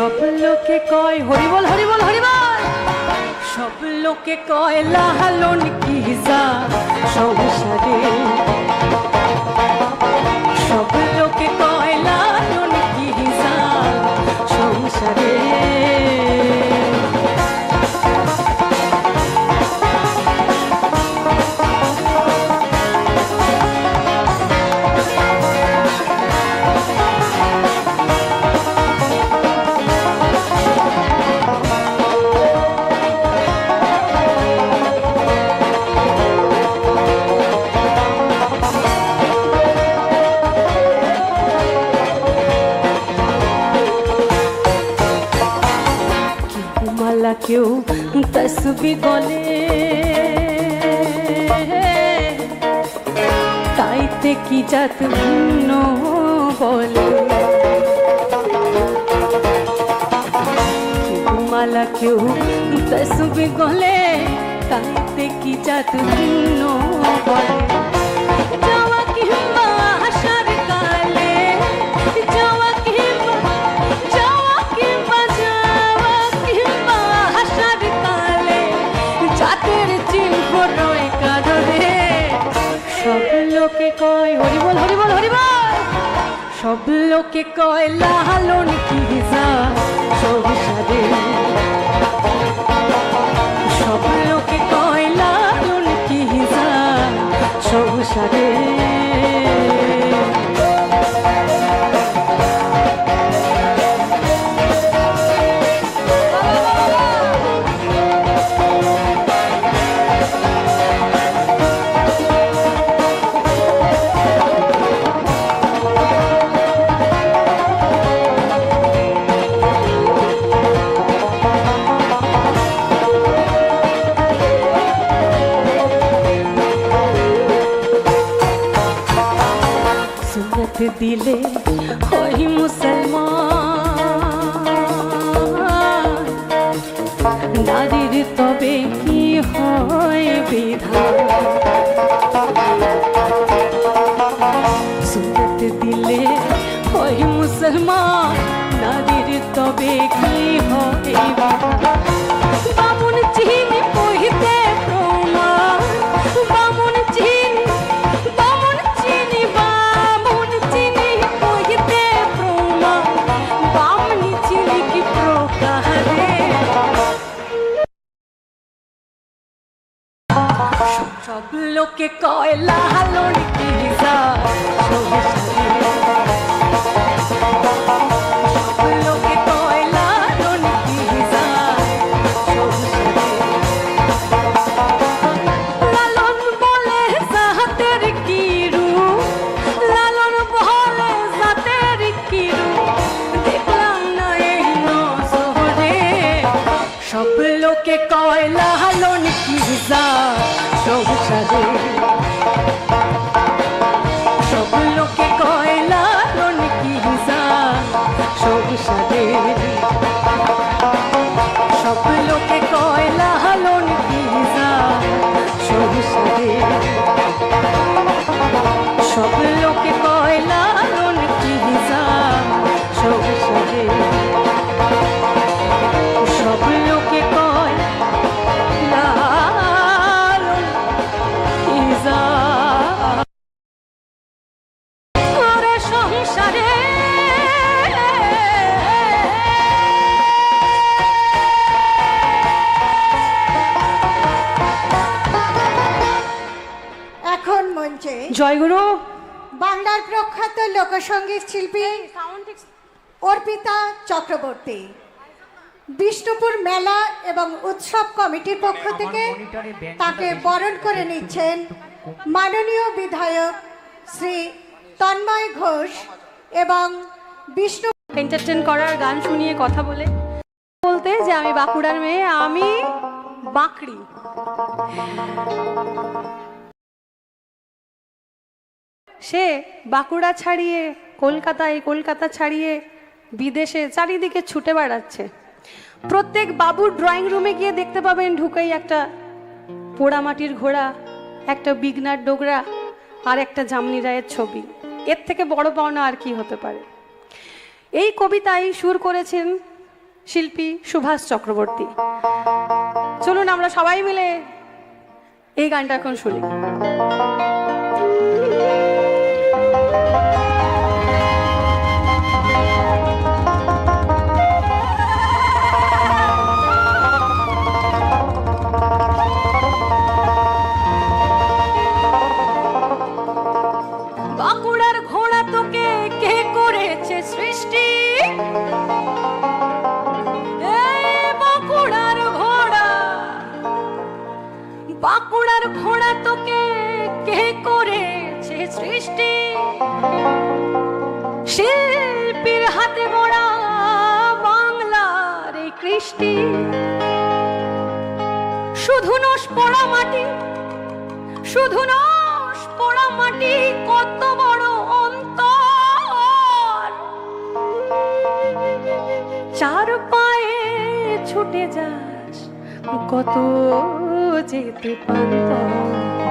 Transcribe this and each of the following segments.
সব লোকে কয় হরিবল হরিবল হরিবল সব লোকে কয় লাহালন কি যা সংসারে? সব মালা কেউ তসবি গলে তাইতে কি জাত ভিন্ন বলে মালা কেউ তসবি গলে তাইতে কি জাত ভিন্ন বলে সব লোকে কয় লালন কি সংসারে সব দিলে হই মুসলমান। নারীর তবে কি হয় বিধান? সুরত দিলে হই মুসলমান, নারীর তবে কি সব লোকে কয়লা লালন কি যা জয়গুরু। বাংলার প্রখ্যাত লোকসঙ্গীত শিল্পী অর্পিতা চক্রবর্তী। বিষ্ণুপুর মেলা এবং উৎসব কমিটির পক্ষ থেকে তাকে বরণ করে নিচ্ছেন মাননীয় বিধায়ক শ্রী তন্ময় ঘোষ এবং বিষ্ণু এন্টারটেন করার গান শুনিয়ে কথা বলে। বলতে যে আমি বাঁকুড়ার মেয়ে আমি বাঁকড়ি। সে বাঁকুড়া ছাড়িয়ে কলকাতায় কলকাতা ছাড়িয়ে বিদেশে চারিদিকে ছুটে বেড়াচ্ছে। প্রত্যেক বাবুর ড্রয়িং রুমে গিয়ে দেখতে পাবেন ঢুকেই একটা পোড়ামাটির ঘোড়া, একটা বিগনার ডোগরা আর একটা জামনি রায়ের ছবি। এর থেকে বড় পাওনা আর কি হতে পারে? এই কবিতায় সুর করেছেন শিল্পী সুভাষ চক্রবর্তী। চলুন আমরা সবাই মিলে এই গানটা এখন শুনি। বাঁকুড়ার ঘোড়া তোকে কে করেছে সৃষ্টি? শিল্পীর হাতে গড়া বাংলার এই কৃষ্টি। শুধু নস পড়া মাটি, শুধু নস পোড়া মাটি, কত বড় অন্তর। চার পায়ে ছুটে যাস, কত যেতে পান্ত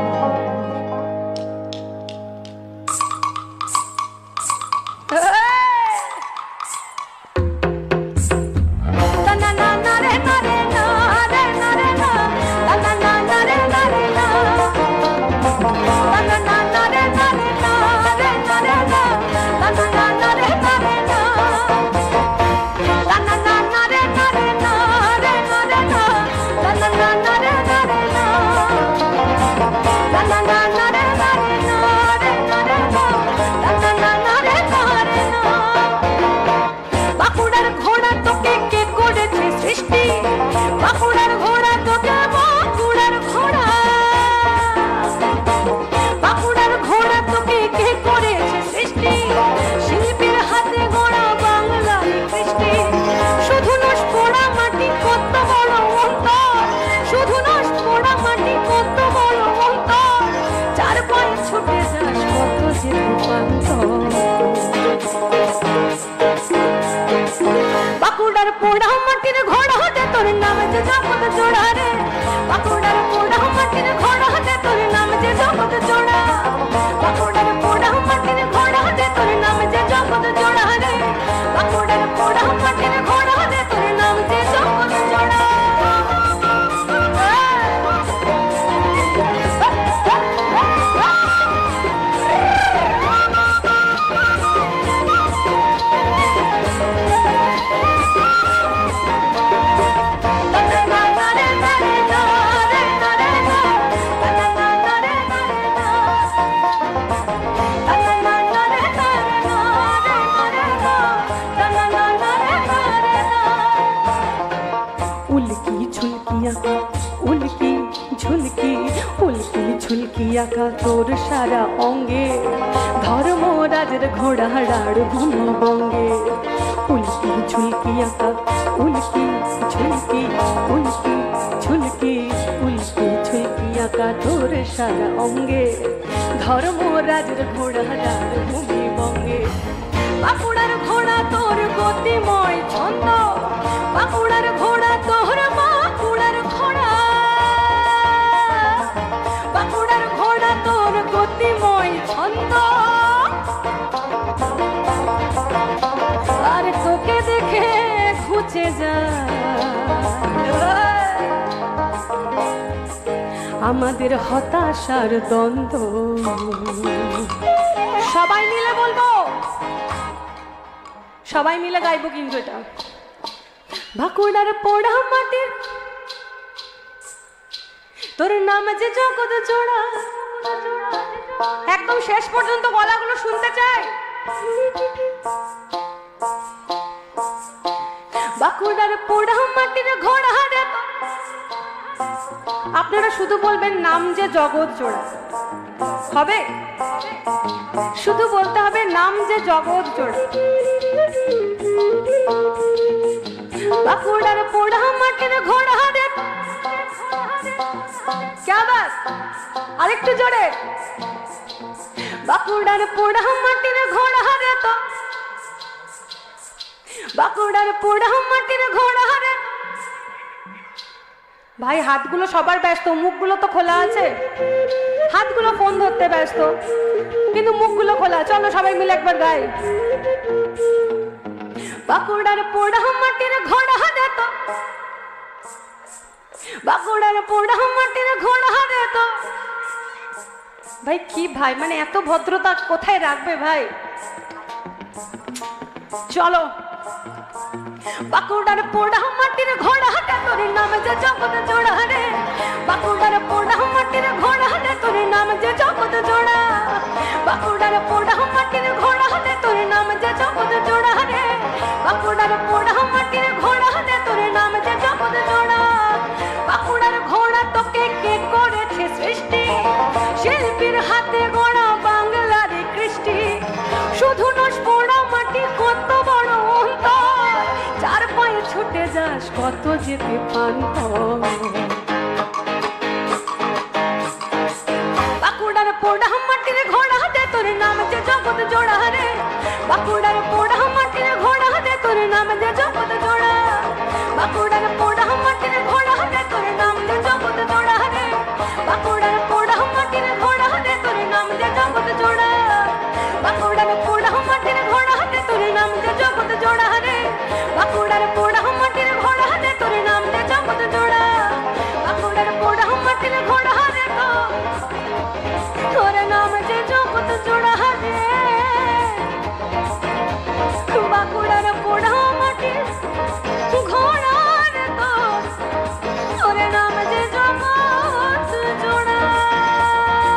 বাঁকুড়ার পোড়া মাটির ঘোড়া হতে তোর নাম যে জগত জোড়া রে। পাকুড়ার পোড়া মাটির ঘোড়া হতে তোর নাম যে জগত জোড়া। পাকুড়ার পোড়া মাটির ঘোড়া হতে তোর নাম যে জগত জোড়া রে। পাকুড়ার পোড়া মাটির ঘোড়া আঁকা তোর সারা অঙ্গে ধর্মরাজের ঘোড়াড়ার ভূমবঙ্গে উল্কি ঝুলকি আঁকা উল্কি ঝুলকি উল্কি ঝুলকি উল্কি ঝুলকি আঁকা তোর সারা অঙ্গে। ধর্মরাজের ঘোড়াড়ার ভূমিবঙ্গে বাঁকুড়ার ঘোড়া তোর গতিময় ছন্দ আমাদের হতাশার দ্বন্দ্ব। সবাই মিলে বলব? সবাই মিলে গাইবো কিন্তু এটা। বাঁকুড়ার পোড়া মাটির তোর নাম যে জগৎ জোড়া। একদম শেষ পর্যন্ত গলাগুলো শুনতে চাই। বাঁকুড়ার পোড়া মাটির ঘোড়া রে। আপনারা শুধু বলবেন নাম যে জগৎ জোড়া। হবে? শুধু বলতে হবে নাম যে জগৎ জোড়া। বাঁকুড়ার পোড়া মাটির ঘোড়া রে। ক্যা বাস আরেকটু জোরে। বাঁকুড়ার পোড়া মাটির ঘোড়া রে তো। বাঁকুড়ার পোড়া মাটির ঘোড়া রে ভাই, হাতগুলো সবার ব্যস্ত, মুখগুলো তো খোলা আছে। হাতগুলো ফোন ধরতে ব্যস্ত, কিন্তু মুখগুলো খোলা। চলো সবাই মিলে একবার গাই। বাঁকুড়ার পোড়া মাটির ঘোড়া তো। বাঁকুড়ার পোড়া মাটির ঘোড়া তো। ভাই, কি ভাই মানে এত ভদ্রতা কোথায় রাখবে ভাই? চলো। বাঁকুড়ার পোড়া মাটির ঘোড়া হাতে তোর নাম যে জগৎ জোড়া রে। বাঁকুড়ার পোড়া মাটির ঘোড়া হাতে তোর নাম যে জগৎ জোড়া। বাঁকুড়ার পোড়া আকাশ কত যেতে পান বাঁকুড়ার পোড়া মাটির ঘোড়া দে তোর নাম যে জগৎ জোড়া রে। বাঁকুড়ার পোড়া মাটির ঘোড়া দে তোর নাম যে জগৎ জোড়া। বাঁকুড়ার পোড়া মাটির ঘোড়া দে তোর নাম যে জগৎ জোড়া রে। বাঁকুড়ার পোড়া মাটির ঘোড়া দে তোর নাম যে জগৎ জোড়া। বাঁকুড়ার পোড়া মাটির ঘোড়া দে তোর নাম যে জগৎ জোড়া।